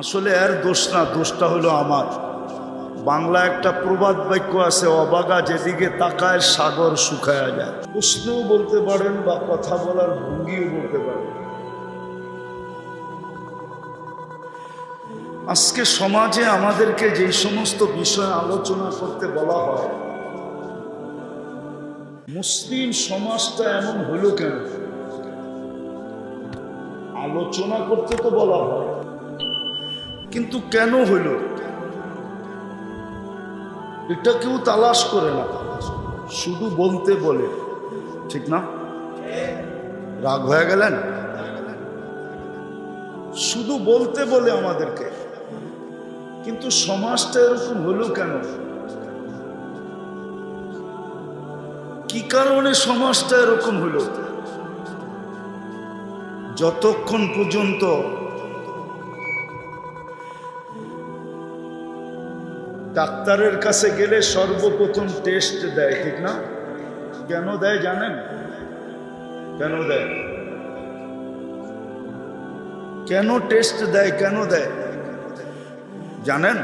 আসলে এর দোষ না, দোষটা হলো আমার। বাংলা একটা প্রবাদ বাক্য আছে, অবাগা যেদিকে তাকায় সাগর শুকায়া যায়। প্রশ্নও বলতে পারেন বা কথা বলার ভঙ্গিও বলতে পারেন। আজকে সমাজে আমাদেরকে যেই সমস্ত বিষয় আলোচনা করতে বলা হয়, মুসলিম সমাজটা এমন হলো কেন? আলোচনা করতে তো বলা হয়। কিন্তু কেন হইল? এটা কেউ তালাশ করে না। শুধু বলতে বলে। ঠিক না? রাগ হয়ে গেলেন? শুধু বলতে বলে আমাদেরকে। কিন্তু সমাজটা এরকম হলো কেন? কি কারণে সমাজটা এরকম হলো? যতক্ষণ পর্যন্ত ডাক্তারের কাছে গেলে সর্বপ্রথম টেস্ট দেয়, ঠিক না? কেন দেয় জানেন? কেন দেয়? কেন টেস্ট দেয়, কেন দেয়? জানেন?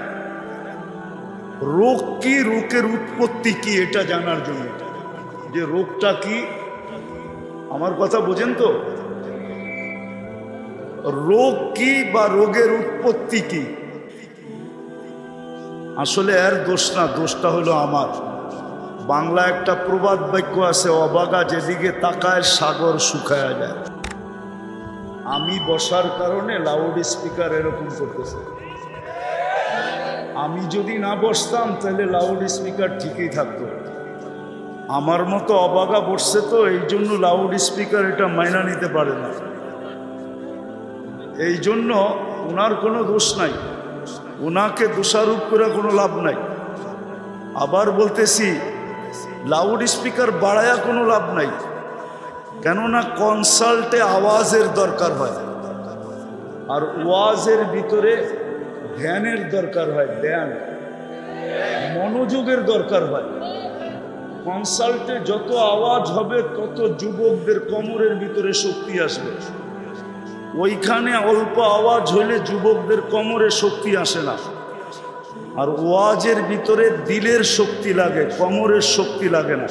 রোগ কি, রোগের উৎপত্তি কি, এটা জানার জন্য। যে রোগটা কি, আমার কথা বোঝেন তো? রোগ কি বা রোগের উৎপত্তি কি? আসলে এর দোষ না, দোষটা হলো আমার। বাংলা একটা প্রবাদ বাক্য আছে, অবাগা যেদিকে তাকায় সাগর শুকায়া যায়। আমি বসার কারণে লাউড স্পিকার এরকম করতেছে। আমি যদি না বসতাম, তাহলে লাউড স্পিকার ঠিকই থাকতো। আমার মতো অবাগা বসছে তো, এই জন্য লাউড স্পিকার এটা মাইনা নিতে পারে না। এই জন্য ওনার কোনো দোষ নাই। ওনাকে দোষারোপ করে কোনো লাভ নাই। আবার বলতেছি লাউড স্পিকার বাড়ায়া কোনো লাভ নাই। কেননা কনসাল্টে আওয়াজের দরকার হয়। আর ওয়াজের ভিতরে ধ্যানের দরকার হয়, ধ্যান। মনোযোগের দরকার হয়। কনসাল্টে যত আওয়াজ হবে, তত যুবকদের কোমরের ভিতরে শক্তি আসবে। ওইখানে অল্প আওয়াজ হইলে যুবকদের কোমরে শক্তি আসে না। আর ওয়াজের ভিতরে দিলের শক্তি লাগে, কোমরের শক্তি লাগে না।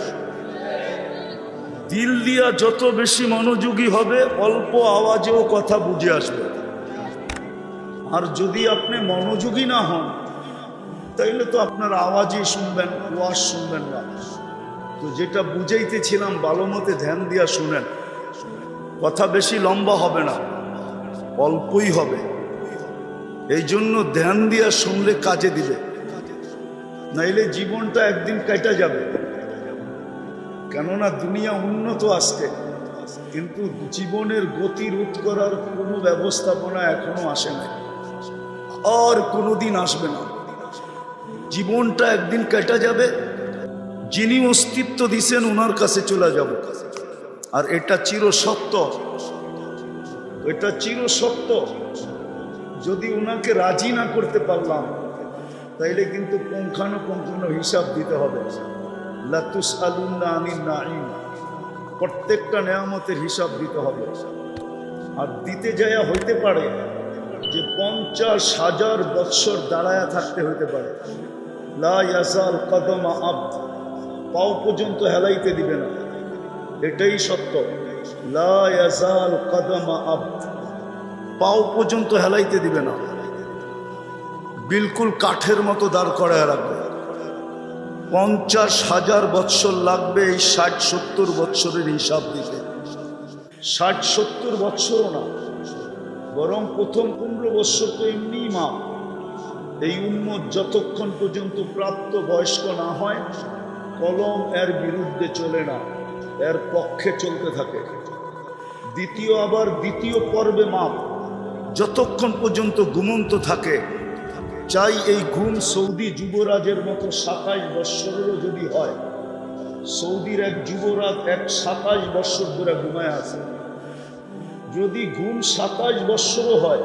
দিল দিয়া যত বেশি মনোযোগী হবে, অল্প আওয়াজেও কথা বুঝে আসবে। আর যদি আপনি মনোযোগী না হন, তাইলে তো আপনার আওয়াজই শুনবেন, ওয়াজ শুনবেন না। তো যেটা বুঝাইতেছিলাম, ভালো মতে ধ্যান দিয়া শুনেন। কথা বেশি লম্বা হবে না। অল্পই হবে। এই জন্য ধ্যান দিয়া শুনলে কাজে দিবে। নাইলে জীবনটা একদিন কেটে যাবে। কেননা দুনিয়া উন্নত আজকে, কিন্তু জীবনের গতি রোধ করার কোনো ব্যবস্থাপনা এখনও আসে নাই। আর কোনোদিন আসবে না। জীবনটা একদিন কেটে যাবে। যিনি অস্তিত্ব দিছেন ওনার কাছে চলে যাব। আর এটা চির সত্য এটা চির সত্য। যদি ওনাকে রাজি না করতে পারলাম, তাইলে কিন্তু পুঙ্খানুপুঙ্খানু হিসাব দিতে হবে। লাতুস আলুন্না আনিল নাইম প্রত্যেকটা নেয়ামতের হিসাব দিতে হবে। আর দিতে যায়া হইতে পারে যে পঞ্চাশ হাজার বৎসর দাঁড়ায়া থাকতে হইতে পারে। লা ইয়াজাল কদমা আব্দ। পাও পর্যন্ত হেলাইতে দিবে না। এটাই সত্য। পাও পর্যন্ত হেলাইতে দিবে না। বিলকুল কাঠের মতো দাঁড় করায় রাখবে। পঞ্চাশ হাজার বৎসর লাগবে এই ষাট সত্তর বৎসরের হিসাব দিতে। ষাট সত্তর বৎসরও না, বরং প্রথম পনেরো বৎসর তো এমনি মাপ এই উন্মত যতক্ষণ পর্যন্ত প্রাপ্ত বয়স্ক না হয়, কলম এর বিরুদ্ধে চলে না। এর পক্ষে চলতে থাকে। দ্বিতীয় আবার দ্বিতীয় পর্বে মাপ। যতক্ষণ পর্যন্ত ঘুমন্ত থাকে, চাই এই ঘুম সৌদি যুবরাজের মতো সাতাশ বৎসরেরও যদি হয়, সৌদির এক যুবরাজ এক সাতাশ বৎসর ধরে ঘুমায় আছে। যদি ঘুম সাতাশ বৎসরও হয়,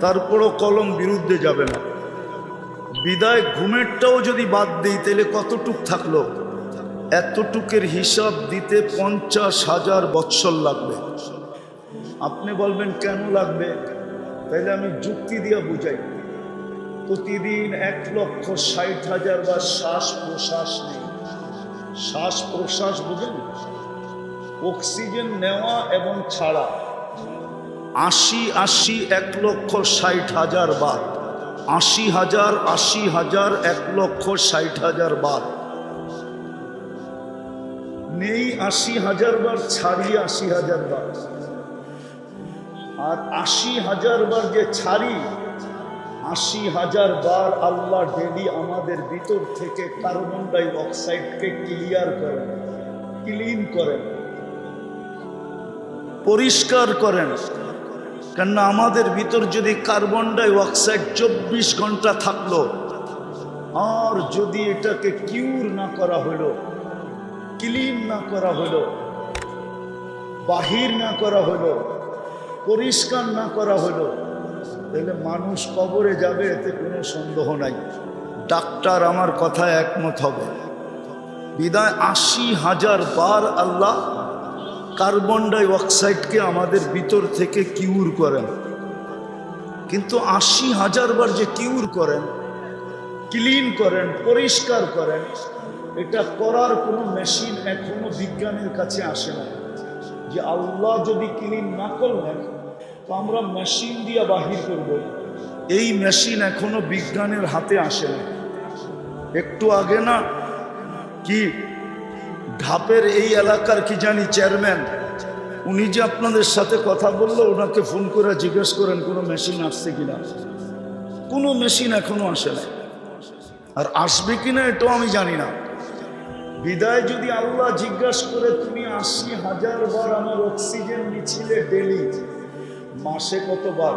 তারপরও কলম বিরুদ্ধে যাবে না। বিদায় ঘুমেরটাও যদি বাদ দিই, তাহলে কতটুক থাকল? এতটুকের হিসাব দিতে পঞ্চাশ হাজার বৎসর লাগবে। আপনি বলবেন, কেন লাগবে? তাইলে আমি যুক্তি দিয়ে বুঝাই। প্রতিদিন এক লক্ষ ষাট হাজার বা শ্বাস প্রশ্বাস নেই। শ্বাস প্রশ্বাস বুঝেন? অক্সিজেন নেওয়া এবং ছাড়া। আশি আশি এক লক্ষ ষাট হাজার বার আশি হাজার আশি হাজার এক লক্ষ ষাট হাজার বার নেই আশি হাজার বার ছাড়ি আশি হাজার বার। আর আশি হাজার বার যে ছাড়ি, আশি হাজার বার আল্লাহ ডেলি আমাদের ভিতর থেকে কার্বন ডাই অক্সাইডকে ক্লিয়ার করেন, ক্লিন করেন, পরিষ্কার করেন। কেননা আমাদের ভিতর যদি কার্বন ডাই অক্সাইড চব্বিশ ঘণ্টা থাকল, আর যদি এটাকে কিউর না করা হলো ক্লিন না করা হলো, বাহির না করা হলো, পরিষ্কার না করা হলো, তাহলে মানুষ কবরে যাবে, এতে কোনো সন্দেহ নাই। ডাক্তার আমার কথায় একমত হবে। বিদায় আশি হাজার বার আল্লাহ কার্বন ডাই অক্সাইডকে আমাদের ভিতর থেকে কিউর করেন। কিন্তু আশি হাজার বার যে কিউর করেন, ক্লিন করেন, পরিষ্কার করেন এটা করার কোনো মেশিন এখনও বিজ্ঞানের কাছে আসে না যে আল্লাহ যদি ক্লিন না করলেন তো আমরা মেশিন দিয়ে বাহির করব। এই মেশিন এখনও বিজ্ঞানের হাতে আসে না একটু আগে না, কি ঢাপের এই এলাকার কি জানি চেয়ারম্যান উনি যে আপনাদের সাথে কথা বলল, ওনাকে ফোন করে জিজ্ঞেস করেন, কোনো মেশিন আসছে কিনা? কোনো মেশিন এখনও আসে না আর আসবে কিনা এটাও আমি জানি না। বিদায় যদি আল্লাহ জিজ্ঞাসা করে, তুমি আশি হাজার বার আমার অক্সিজেন নিছিলে ডেলি, মাসে কতবার,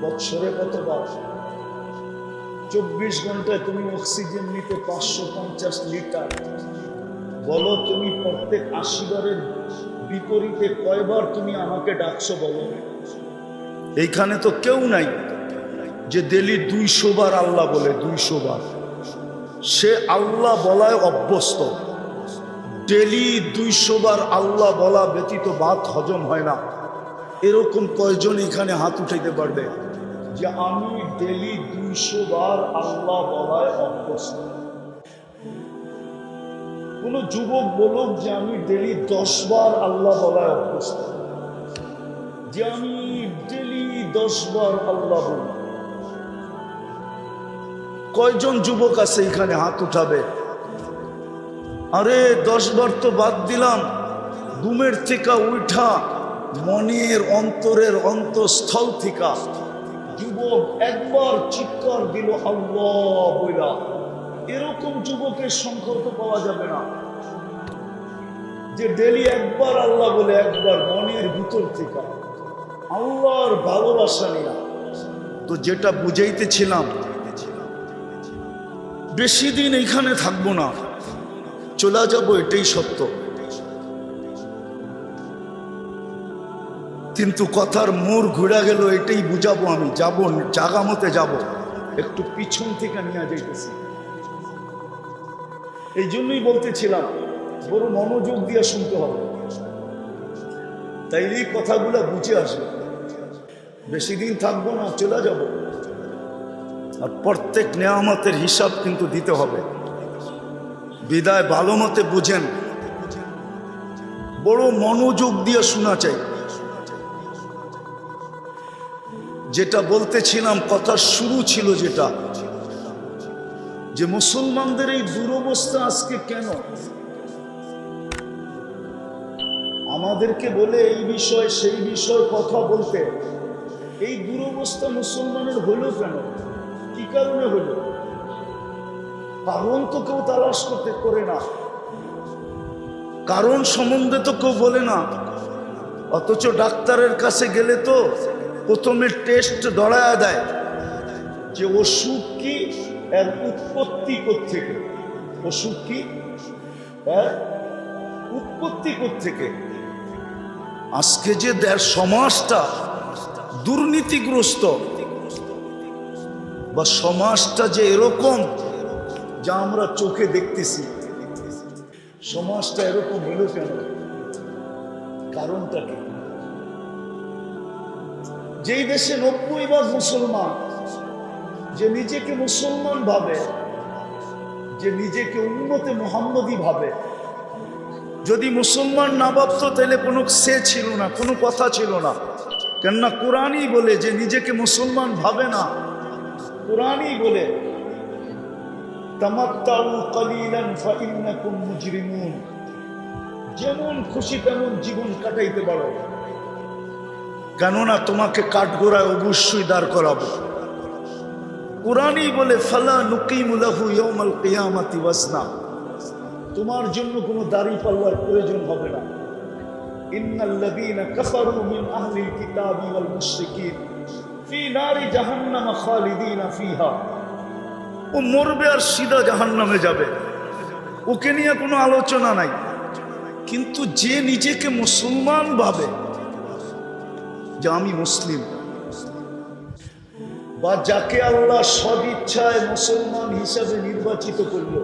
বৎসরে কতবার? চব্বিশ ঘন্টায় তুমি অক্সিজেন নিতে পাঁচশো পঞ্চাশ লিটার। বলো তুমি প্রত্যেক আশি বারের বিপরীতে কয়বার তুমি আমাকে ডাকছো বলো এইখানে তো কেউ নাই যে ডেলি দুইশো বার আল্লাহ বলে, দুইশো বার। সে আল্লাহ বলায় অভ্যস্ত। ডেলি দুইশো বার আল্লাহ বলা ব্যতীত বাত হজম হয় না। এরকম কয়জন এখানে হাত উঠাইতে পারবে? যে আমি ডেলি দুইশো বার আল্লাহ বলায় অভ্যস্ত। কোন যুবক বলুক যে আমি ডেলি দশ বার আল্লাহ বলায় অভ্যস্ত। যে আমি ডেলি দশ বার আল্লাহ বলি। কয়জন যুবক আছে এখানে হাত উঠাবে? আরে, দশ বার তো বাদ দিলাম। ঘুমের থেকে উঠা, মনের অন্তরের অন্তঃস্থল থেকে। যুবক একবার চিৎকার দিল, আল্লাহ বইলা। এরকম যুবকের সংখ্যা তো পাওয়া যাবে না। যে ডেলি একবার আল্লাহ বলে, একবার মনের ভিতর থেকে। আল্লাহর ভালোবাসা নিয়ে। তো যেটা বুঝাইতেছিলাম বেশি দিন এইখানে থাকব না। চলে যাব এটাই সত্য। কিন্তু কথার মোড় ঘুরে গেল, এটাই বুঝাবো আমি। যাব জাগা মতে যাব। একটু পিছন থেকে নিয়ে যাইতেছি। এই জন্যই বলতেছিলাম, বড় মনোযোগ দিয়ে শুনতে হবে। তাই এই কথাগুলো বুঝে আসবে। বেশি দিন থাকব না, চলে যাব। আর প্রত্যেক নেয়ামতের হিসাব কিন্তু দিতে হবে। বিদায় ভালো মতে বুঝেন। বড় মনোযোগ দিয়ে শোনা চাই। যেটা বলতেছিলাম কথার শুরু ছিল যেটা। যে মুসলমানদের এই দুরবস্থা আজকে কেন? আমাদেরকে বলে এই বিষয়, সেই বিষয় কথা বলতে। এই দুরবস্থা মুসলমানের হলো কেন? কারণে হলো কারণ তো কেউ তালাশ করতে করে না। কারণ সম্বন্ধে তো কেউ বলে না। অথচ ডাক্তারের কাছে গেলে তো প্রথমে টেস্ট দড়ায়া দেয় যে অসুখ কি এর উৎপত্তি থেকে অসুখ কি উৎপত্তি থেকে আজকে যে দেড় সমাজটা দুর্নীতিগ্রস্ত বা সমাজটা যে এরকম যা আমরা চোখে দেখতেছি, সমাজটা এরকম হলো কেন? কারণটা কি? যেই দেশে নব্বই ভাগ মুসলমান, যে নিজেকে মুসলমান ভাবে, যে নিজেকে উন্নতে মোহাম্মদী ভাবে, যদি মুসলমান না ভাবতো তাহলে কোনো সে ছিল না, কোনো কথা ছিল না। কেননা কোরআনই বলে যে নিজেকে মুসলমান ভাবে না। কোরআনই বলে যেমন খুশি তেমন জীবন কাটাইতে পারো। কেননা তোমাকে কাঠগোড়ায় অবশ্যই দাঁড় করাবো। কোরআনই বলে, ফালা নুকিমুলাহু ইয়াউমাল কিয়ামাতি ওয়াজনা। তোমার জন্য কোনো দাড়ি পাল্লার প্রয়োজন হবে না। ইন্নাল্লাযীনা কাফারু মিন আহলিল কিতাবি ওয়াল মুশরিকিন। ও মরবে আর সিধা জাহান্নামে যাবে। ওকে নিয়ে কোনো আলোচনা নাই। কিন্তু যে নিজেকে মুসলমান ভাবে, যে আমি মুসলিম। বা যাকে আল্লাহ সদিচ্ছায় মুসলমান হিসাবে নির্বাচিত করল,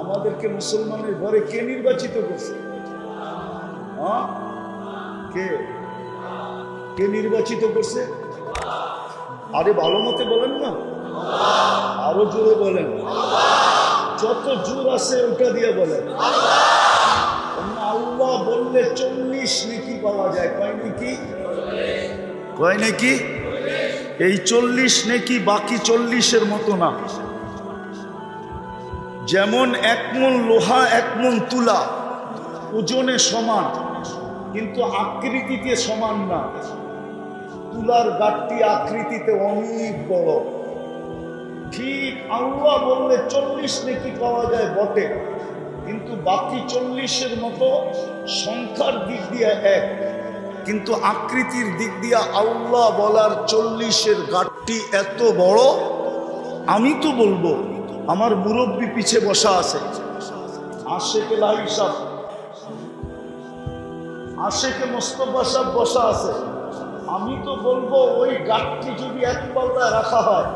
আমাদেরকে মুসলমানের ঘরে কে নির্বাচিত করছে? কে? কে নির্বাচিত করছে? আরে ভালো মতে বলেন না? আরও জোরে বলেন। যত জোর আছে ওটা দিয়ে বলেন। আল্লাহ বললে চল্লিশ নেকি পাওয়া যায়। কয় নাকি? কয় নাকি? এই চল্লিশ নেকি বাকি চল্লিশের মতো না। যেমন এক মন লোহা, এক মন তুলা, ওজনে সমান, কিন্তু আকৃতিতে সমান না। তুলার গাঠটি আকৃতিতে অনেক বড়। ঠিক আল্লাহ বললে চল্লিশ নেকি পাওয়া যায় বটে, কিন্তু বাকি চল্লিশের মতো সংখ্যার দিক দিয়ে এক। কিন্তু আকৃতির দিক দিয়ে আল্লাহ বলার চল্লিশের গাঠটি এত বড়, আমি তো বলব, আমার মুরব্বী পিছে বসা আছে। আশেকে লাই সাহ আশেকে মোস্তফা সাহ বসা আছে। আমি তো বলব, ওই গাঠটি যদি এক পাল্লায় রাখা হয়,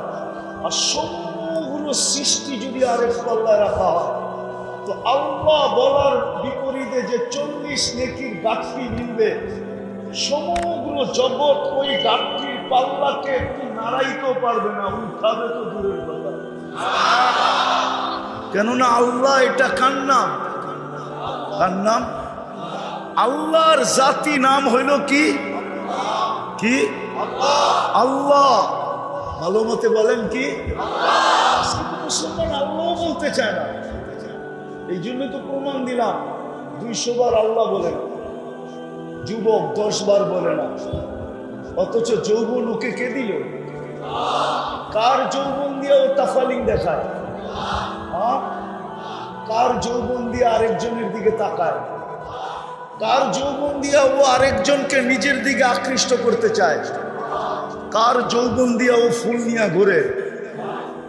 আর সমগ্র সৃষ্টি যদি আরেক পাল্লায় রাখা হয়, তো আল্লাহ বলার বিপরীতে যে চল্লিশ নেকির গাঠটি মিলবে, সমগ্র জগৎ ওই গাঠটির পাল্লাকে একটু নাড়াইতেও পারবে না, উঠাবে তো দূরের পাল্লা। কেননা আল্লাহ এটা কার নাম? কার নাম? আল্লাহর জাতি নাম হইল কি? কি? আল্লাহ। ভালো মতে বলেন কি? মুসলমান আল্লাহ বলতে চায় না। এই জন্য তো প্রমাণ দিলাম। দুইশো বার আল্লাহ বলে না যুবক দশ বার বলে না। অথচ যৌবন ওকে কে দিল? কার যৌবন দিয়ে ও তাফালিং দেখায়? কার যৌবন দিয়ে আরেকজনের দিকে তাকায়? কার যৌবন দিয়া ও আরেকজনকে নিজের দিকে আকৃষ্ট করতে চায়? কার যৌবন দিয়া ও ফুল নিয়ে ঘুরে?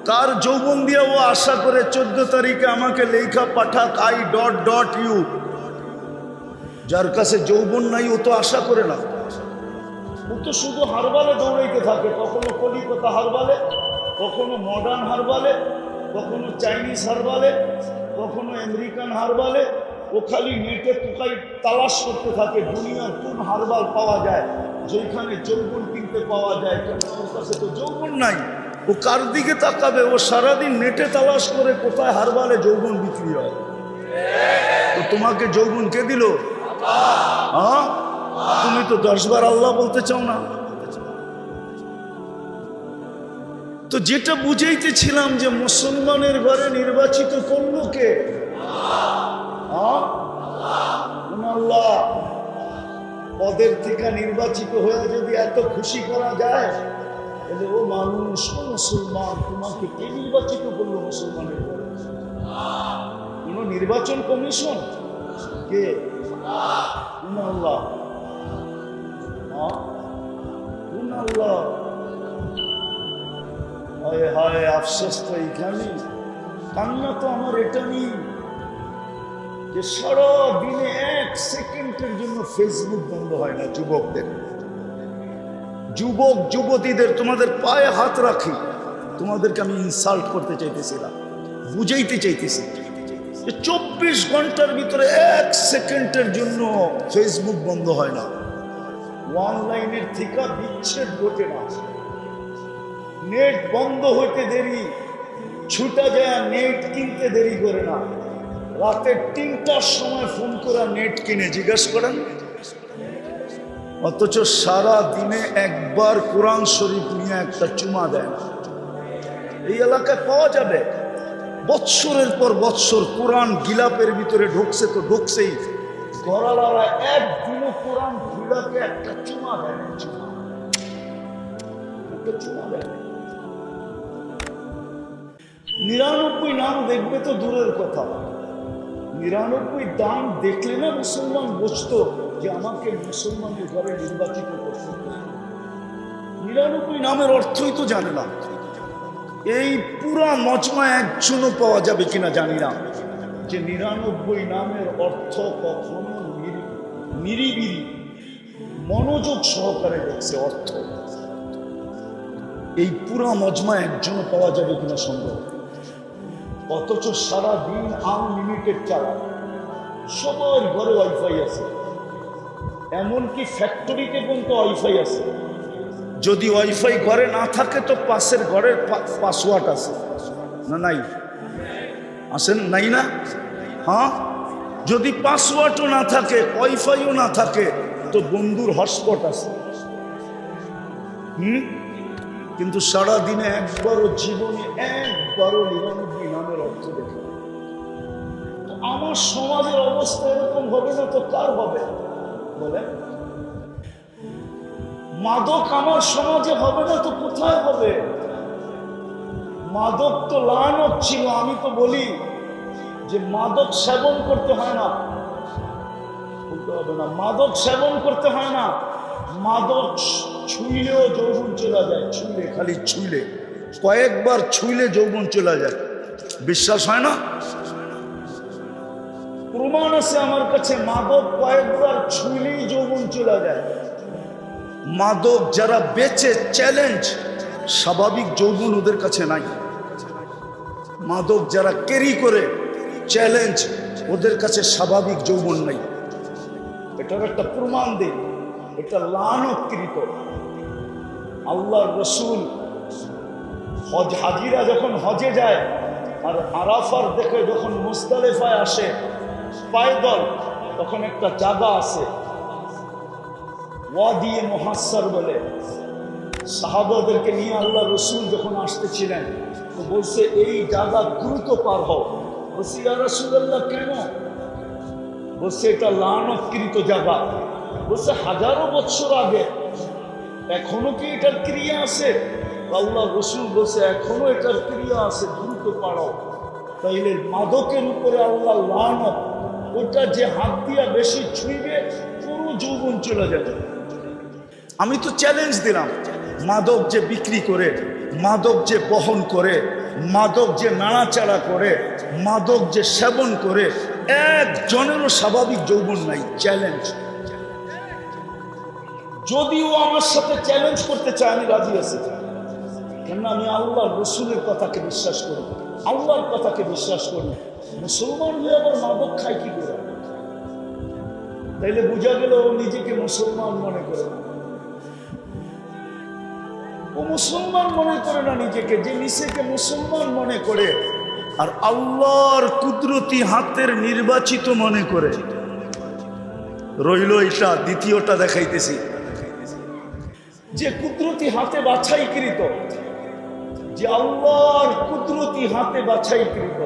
কার যৌবন দিয়া ও আশা করে চোদ্দ তারিখে আমাকে লেখা পাঠাক আই ডট ডট ইউ? যার কাছে যৌবন নাই, ও তো আশা করে না। ও তো শুধু হারবালে দৌড়াইতে থাকে। কখনো কলিকতা হারবালে, কখনো মডার্ন হারবালে, কখনো চাইনিজ হারবালে, কখনো আমেরিকান হারবালে ও খালি নেটে টুকাই তালাশ করতে থাকে, দুনিয়ার কোন হারবাল পাওয়া যায় যেখানে যৌবন কিনতে পাওয়া যায় ওর কাছে তো যৌবন নাই। ও কার দিকে তাকাবে? ও সারাদিন নেটে তালাশ করে কোথায় হারবালে যৌবন বিক্রি হয়? তো তোমাকে যৌবন কে দিল? হ্যাঁ তুমি তো দশবার আল্লাহ বলতে চাও না। তো যেটা বুঝাইতেছিলাম যে মুসলমানের ঘরে নির্বাচিত করল কে? পদের থেকে নির্বাচিত হয়ে যদি এত খুশি করা যায়, তাহলে ও মানুষ মুসলমান, তোমাকে কে নির্বাচিত করল মুসলমানের কোন নির্বাচন কমিশন? কে? হ্যাঁ? হায়, আফসোস তো এইখানে কান্না তো আমার এটা নেই যে সারা দিনে এক সেকেন্ডের জন্য ফেসবুক বন্ধ হয় না যুবকদের। যুবক, যুবতীদের তোমাদের পায়ে হাত রাখি। তোমাদেরকে আমি ইনসাল্ট করতে চাইতেছিলাম, বুঝাইতে চাইতেছি যে চব্বিশ ঘণ্টার ভিতরে এক সেকেন্ডের জন্য ফেসবুক বন্ধ হয় না। অনলাইনের থেকে বিচ্ছেদ ঘটে না। নেট বন্ধ হইতে দেরি, ছুটা যায়, নেট কিনতে দেরি করে না। রাতে তিনটার সময় ফোন করে নেট কিনে জিজ্ঞেস করেন। অথচ সারা দিনে একবার কোরআন শরীফ নিয়ে একটা চুমা দেয় না এই এলাকায় পাওয়া যাবে। বৎসরের পর বৎসর কোরআন গিলাপের ভিতরে ঢুকছে তো ঢুকছেই। গড়ালারা একদিনও কোরআন গিলাপে একটা চুমা চুমা। একটা চুমা দেয় নিরানব্বই নাম দেখবে তো দূরের কথা। নিরানব্বই দাম দেখলে না মুসলমান বুঝতো যে আমাকে মুসলমানের ঘরে নির্বাচিত করতে নিরানব্বই নামের অর্থই তো জানে না। এই পুরা মজমা একজনও পাওয়া যাবে কিনা জানি না। যে নিরানব্বই নামের অর্থ কখনো নিরি- নিরিবিরি মনোযোগ সহকারে দেখছে অর্থ। এই পুরা মজমা একজনও পাওয়া যাবে কিনা সম্ভব? অথচ সারা দিন আনলিমিটেড চালায় সবার ঘরে ওয়াইফাই আছে। এমনকি ফ্যাক্টরিতে পর্যন্ত ওয়াইফাই আছে। যদি ওয়াইফাই ঘরে না থাকে, তো পাশের ঘরের পাসওয়ার্ড আছে। না নাই? আসেন নাই না? হ্যাঁ? যদি পাসওয়ার্ডও না থাকে ওয়াইফাইও না থাকে, তো বন্ধুর হটস্পট আছে। হুম? কিন্তু সারা দিনে একবারও, জীবনে একবারও নিরানব্বই অর্থ দেখে। আমার সমাজের অবস্থা এরকম হবে না তো কার হবে? বলে, মাদক আমার সমাজে হবে না তো কোথায় হবে? মাদক তো লানত ছিল, আমি তো বলি যে মাদক সেবন করতে হয় না। বলতে হবে না, মাদক সেবন করতে হয় না। মাদক ছুঁইলেও যৌবন চলে যায়, ছুঁইলে, খালি ছুঁইলে। কয়েকবার ছুঁইলে যৌবন চলে যায়। বিশ্বাস হয় না? প্রমাণ আছে আমার কাছে মাদক কয়েকবার ছুঁইলেই যৌবন চলে যায়। মাদক যারা বেচে চ্যালেঞ্জ স্বাভাবিক যৌবন ওদের কাছে নাই। মাদক যারা ক্যারি করে চ্যালেঞ্জ ওদের কাছে স্বাভাবিক যৌবন নাই। এটার একটা প্রমাণ দিই এটা লানকৃত আল্লাহ রসুল হজ হাজিরা যখন হজে যায় আর আরাফার দেখে যখন মুস্তালেফায় আসে পায়দল তখন একটা জায়গা আছে। ওয়াদিয়ে মহাসার বলে। সাহাবাদেরকে নিয়ে আল্লাহ রসুল যখন আসতেছিলেন, তো বলছে, এই জায়গা দ্রুত পার হও। বলছি রসুল্লাহ কেন? বলছে, এটা লানকৃত জায়গা বলছে, হাজারো বছর আগে। এখনও কি এটার ক্রিয়া আছে? আল্লাহ রসুল বলছে, এখনও এটার ক্রিয়া আছে দ্রুত পারো, তাইলে মাদকের উপরে আল্লাহ ওটা যে হাত দিয়া বেশি ছুঁইবে, পুরো যৌবন চলে যাবে। আমি তো চ্যালেঞ্জ দিলাম, মাদক যে বিক্রি করে, মাদক যে বহন করে, মাদক যে নাড়াচাড়া করে, মাদক যে সেবন করে, একজনেরও স্বাভাবিক যৌবন নাই চ্যালেঞ্জ যদিও আমার সাথে চ্যালেঞ্জ করতে চায়, আমি রাজি আছি। কেননা আমি আল্লাহ রসুলের কথাকে বিশ্বাস করি? আল্লাহর কথাকে বিশ্বাস করি মুসলমান হয়ে আবার মাদক খায় কি করে? তাইলে বোঝা গেল ও নিজেকে মুসলমান মনে করে। ও মুসলমান মনে করে না নিজেকে, যে নিজেকে মুসলমান মনে করে আর আল্লাহর কুদরতি হাতের নির্বাচিত মনে করে। রইল এটা দ্বিতীয়টা দেখাইতেছি। যে কুদরতি হাতে বাছাইকৃত যে আল্লাহর কুদরতি হাতে বাছাই বাছাইকৃত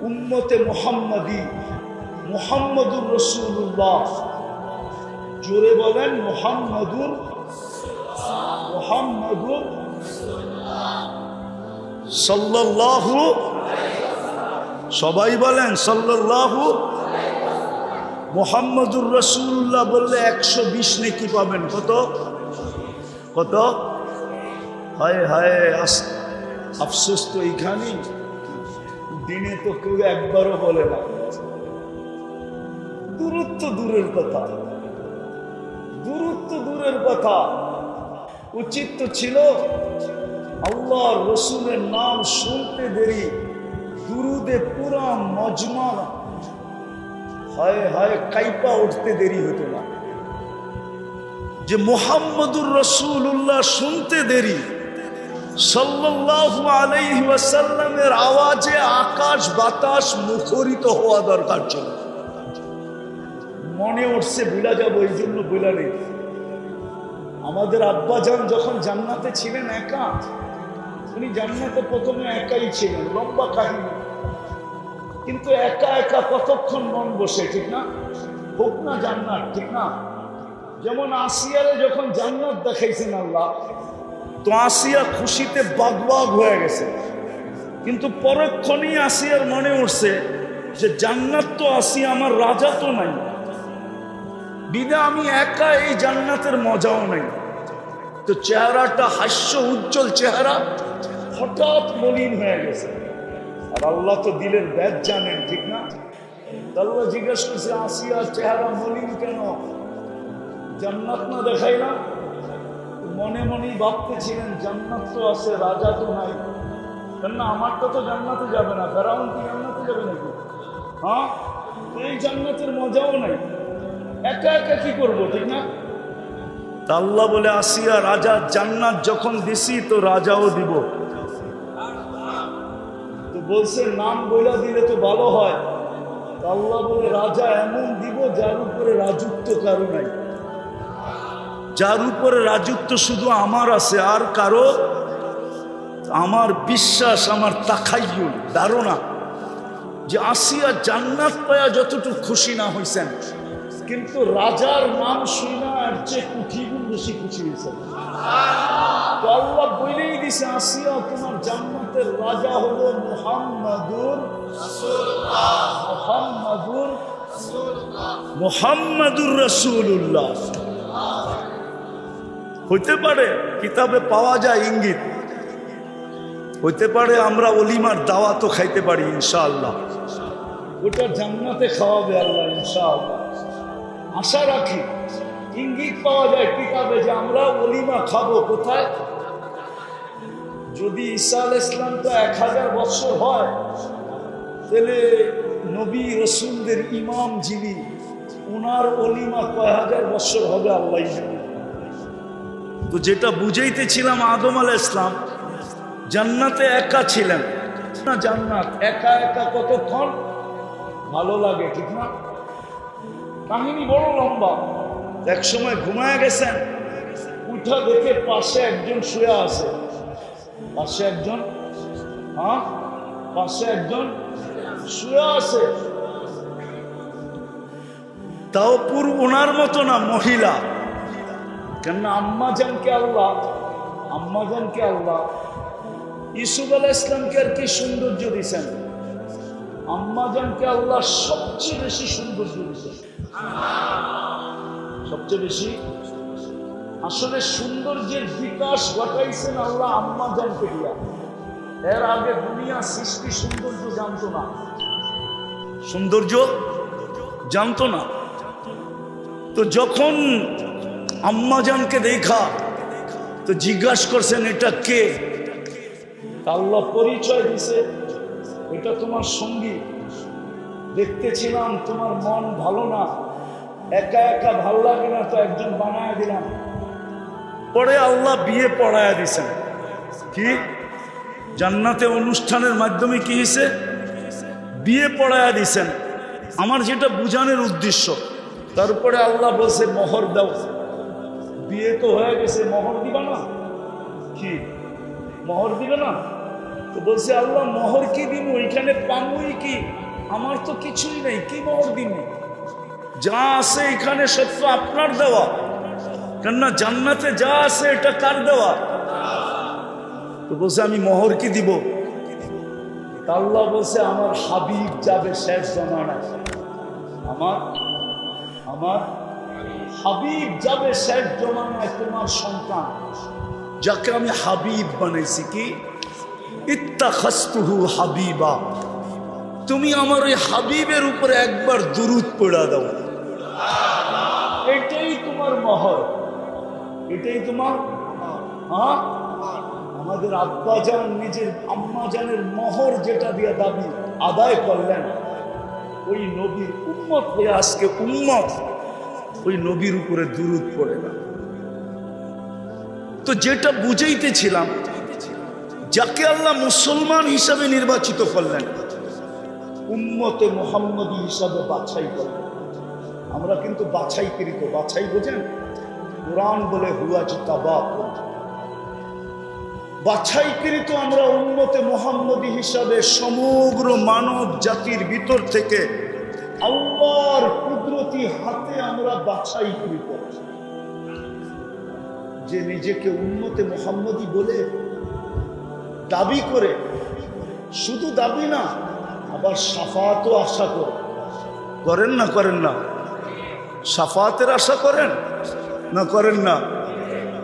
উম্মতে মোহাম্মদী মোহাম্মদুর রসুল্লাহ জোরে বলেন মোহাম্মদুর মোহাম্মদুর সাল্লাল্লাহু সবাই বলেন, সাল্লাল্লাহু মোহাম্মদুর রসুল্লাহ বললে একশো বিশ নেকি পাবেন। কত? কত? হায় হায় আফসোস তো এইখানেই। দিনে তো কেউ একবারও বলে না। দূরত্ব দূরের কথা। দূরত্ব দূরের কথা। উচিত তো ছিল আল্লাহ রসুলের নাম শুনতে দেরি। দুরুদে পুরা মজমা হায় হায়, কাইপা উঠতে দেরি হতো না। যে মোহাম্মদুর রসুল্লাহ শুনতে দেরি। ওয়াসাল্লামের আওয়াজে আকাশ বাতাস মুখরিত হওয়া দরকার ছিল। মনে উঠছে ভুলা যাব এই জন্য ভুলা নেই। আমাদের আব্বাজান যখন জান্নাতে ছিলেন একা, উনি জান্নাতে প্রথমে একাই ছিলেন, লম্বা কাহিনী। কিন্তু একা একা কতক্ষণ মন বসে, ঠিক না? হোক না জান্নাত, ঠিক না? যেমন আসিয়ারে যখন জান্নাত দেখাইছেন আল্লাহ তো আসিয়া খুশিতে বাগবাগ হয়ে গেছে। কিন্তু পরক্ষণেই আসিয়ার মনে উঠছে যে জান্নাত তো আসি, আমার রাজা তো নাই। বিদা আমি একা এই জান্নাতের মজাও নাই। তো চেহারাটা হাস্য উজ্জ্বল চেহারা হঠাৎ মলিন হয়ে গেছে। আর আল্লাহ তো দিলের ব্যাগ জানেন, ঠিক না? আল্লাহ জিজ্ঞেস করছে আসিয়া চেহারা মলিন কেন? জান্নাত না দেখাইলাম মনে মনেই ভাবতেছিলেন জান্নাত তো আছে, রাজা তো নাই। কেননা আমারটা তো তো জান্নাতে যাবে না, ফেরাউন কি জান্নাতে যাবে নাকি? হ্যাঁ? এই জান্নাতের মজাও নাই। একা একা কি করব, ঠিক না? আল্লাহ বলে, আসিয়া রাজা, জান্নাত যখন দিছি, তো রাজাও দিব। তো বলছে নাম বইলা দিলে তো ভালো হয়। আল্লাহ বলে, রাজা এমন দিব যার উপরে রাজত্ব কারও নাই। যার উপরে রাজত্ব শুধু আমার আছে, আর কারও? আমার বিশ্বাস, আমার তাকাইয়ুল, ধারণা যে আসিয়া জান্নাত পায়া যতটুকু খুশি না হয়েছেন কিন্তু রাজার নাম শুনা আর যে কুঠি গুণ বেশি খুশি হয়েছে আল্লাহ বলেই দিছে, আসিয়া তোমার জান্নাতের রাজা হলো মোহাম্মদুর মোহাম্মদুর মুহাম্মাদুর রাসূলুল্লাহ। হইতে পারে কিতাবে পাওয়া যায় ইঙ্গিত। হইতে পারে আমরা অলিমার দাওয়াতও খাইতে পারি, ইনশাআল্লাহ। ওটা জান্নাতে খাওয়াবে আল্লাহ, ইনশাআল্লাহ। আশা রাখি, ইঙ্গিত পাওয়া যায় কিতাবে যে আমরা অলিমা খাব কোথায়? যদি ঈসা আল ইসলাম তো এক হাজার বছর হয়, তাহলে নবী রসুলদের ইমাম যিনি ওনার অলিমা কয় হাজার বছর হবে আল্লাহ তো যেটা বুঝাইতেছিলাম আদম আল ইসলাম জান্নাতে একা ছিলেন। না জান্নাত, একা একা কতক্ষণ? ভালো লাগে, ঠিক না? কাহিনী বড় লম্বা। এক সময় ঘুমায় গেছেন, উঠা দেখে পাশে একজন শুয়ে আছে। পাশে একজন? হ্যাঁ? পাশে একজন শুয়ে আছে। তাও পুর ওনার মতো না, মহিলা। কেননা আম্মা জানকে আল্লাহ, আম্মা জানকে আল্লাহ। ইসুফ আলাহ ইসলামকে আর কি সৌন্দর্য দিয়েছেন আম্মা জানকে আল্লাহ সবচেয়ে বেশি সৌন্দর্য দিয়েছেন সবচেয়ে বেশি। আসলে সৌন্দর্যের বিকাশ ঘটাইছেন আল্লাহ আম্মা জানকে দিয়া। এর আগে দুনিয়া সৃষ্টি সৌন্দর্য জানতো না। সৌন্দর্য জানতো না। তো যখন আম্মাজানকে দেখা। তো জিজ্ঞাসা করছেন, এটা কে? আল্লাহ পরিচয় দিছে, এটা তোমার সঙ্গী। দেখতেছিলাম তোমার মন ভালো না। একা একা ভালো লাগে না তো একজন বানায় দিলাম। পরে আল্লাহ বিয়ে পড়ায় দিছেন। কি? জান্নাতে অনুষ্ঠানের মাধ্যমে কি হয়েছে বিয়ে পড়ায় দিছেন। আমার যেটা বুঝানোর উদ্দেশ্য, তারপরে আল্লাহ বলছে, মোহর দাও। বিয়ে তো হয়ে গেছে, মহর দিবা না? কি? মহর দিবে না? তো বলছে, আল্লাহ, মহর কি দিব? ওইখানে পামুই কি? আমার তো কিছুই নেই, কি মহর দিন যা আছে এখানে সব তো আপনার দেওয়া। কেননা জান্নাতে যা আছে এটা কার দেওয়া? তো বলছে, আমি মহর কি দিব? আল্লাহ বলছে, আমার হাবিব যাবে শেষ জমানায়। আমার আমার হাবিব যাবে শেষ জমানায় তোমার সন্তান। যাকে আমি হাবিব বানাইছি কি? ইত্তাখাস্তুহু হাবিবা। তুমি আমার ওই হাবিবের উপরে একবার দুরুদ পড়া দাও। এটাই তোমার মহর এটাই তোমার হ্যাঁ? আমাদের আব্বাজান নিজের আম্মাজানের মহর যেটা দিয়ে দাবি আদায় করলেন, ওই নবীর উম্মত হয়ে আজকে উম্মত। ওই নবীর উপরে দুরুদ পড়ে না। তো যেটা বুঝাইতেছিলাম, যাকে আল্লাহ মুসলমান হিসাবে নির্বাচিত করলেন, উম্মতে মোহাম্মদী হিসাবে বাছাই করলেন। আমরা কিন্তু বাছাইকৃত বাছাই বোঝেন? কোরআন বলে হুয়াজ তাবাক বাছাইকৃত আমরা উন্মতে মোহাম্মদী হিসাবে সমগ্র মানব জাতির ভিতর থেকে আল্লাহর কুদরতি হাতে আমরা বাছাই করি যে নিজেকে উন্মতে মোহাম্মদি বলে দাবি করে, শুধু দাবি না, আবার সাফাতও আশা করে। করেন না করেন না? সাফাতের আশা করেন না করেন না?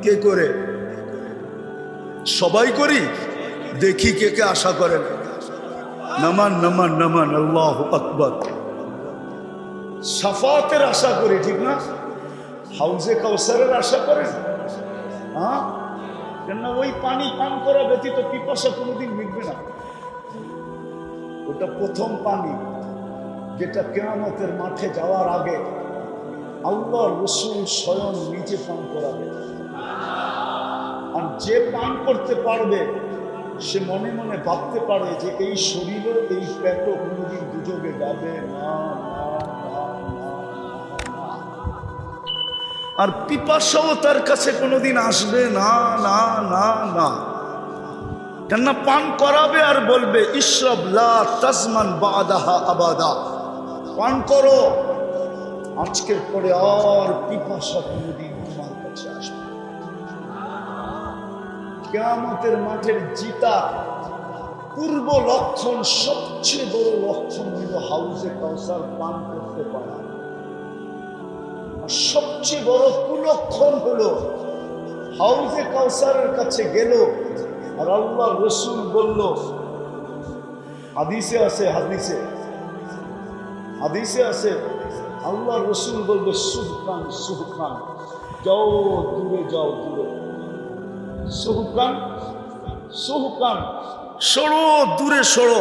কে করে? সবাই করি, দেখি কে কে আশা করেন। নামান নামান নামান, আল্লাহ আকবর। সাফাতের আশা করি ঠিক না? হাউজে কাউসারের আশা করেন? হ্যাঁ? কেননা ওই পানি পান করা ব্যতীত পিপাসা কোনোদিন মিটবে না। ওটা প্রথম পানি যেটা কেরামতের মাঠে যাওয়ার আগে আল্লাহ রসুল স্বয়ং নিজে পান করাবে। আর যে পান করতে পারবে সে মনে মনে ভাবতে পারে যে এই শরীরও এই পেটও কোনোদিন দুযোগে যাবে না, আর পিপাসাও তার কাছে কোনোদিন আসবে না না না না। কেননা পান করাবে আর বলবে ইসরব লা তাজমান বাদাহা আবাদা। পান করো, আজকের পরে আর পিপাসা কোনোদিন তোমার কাছে আসবে কেয়ামতের মাঠের জিতা, পূর্ব লক্ষণ, সবচেয়ে বড় লক্ষণ হলো হাউসে কাউসার পান করতে পারা। সবচেয়ে বড় কুলক্ষণ হলো হাউসে কাউসারের কাছে গেল আর আল্লাহ রসুল বলল, হাদিসে আছে, হাদিসে। হাদিসে আছে, আল্লাহ রসুল বলবে সুহকান সুহকান যাও দূরে যাও দূরে। সুহকান সুহকান সরো, দূরে সরো।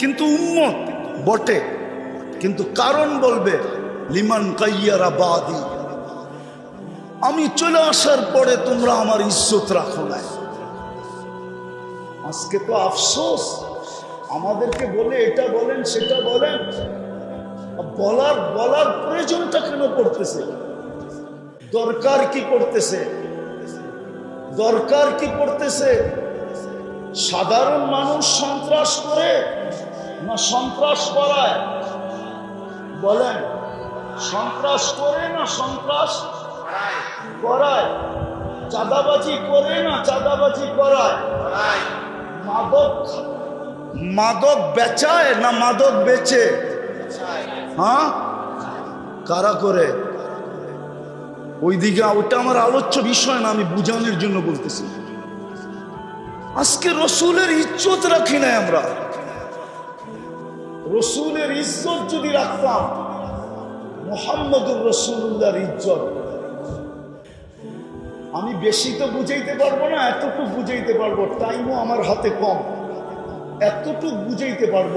কিন্তু উম্মত বটে, কিন্তু কারণ বলবে লিমান কাইয়ারা বাদি। আমি চলে আসার পরে তোমরা আমার ইজ্জত রাখো না আজকে তো আফসোস। আমাদেরকে বলে এটা বলেন, সেটা বলেন। বলার বলার প্রয়োজনটা কেন পড়তেছে? দরকার কি পড়তেছে? দরকার কি পড়তেছে? সাধারণ মানুষ সন্ত্রাস করে না সন্ত্রাস করায়? বলেন। সন্ত্রাস করে না সন্ত্রাস? করায়। চাঁদাবাজি করে না চাঁদাবাজি করায়? মাদক মাদক বেচায় না মাদক বেচে? হ্যাঁ? কারা করে? ওইদিকে ওইটা আমার আলোচ্য বিষয় না, আমি বুঝানোর জন্য বলতেছি। আজকে রসুলের ইজ্জত রাখি না আমরা। রসুলের ইজ্জত যদি রাখতাম মোহাম্মদুর রসুল্লাহর ইজ্জত। আমি বেশি তো বুঝাইতে পারব না, এতটুকু বুঝাইতে পারব টাইমও আমার হাতে কম। এতটুকু বুঝাইতে পারব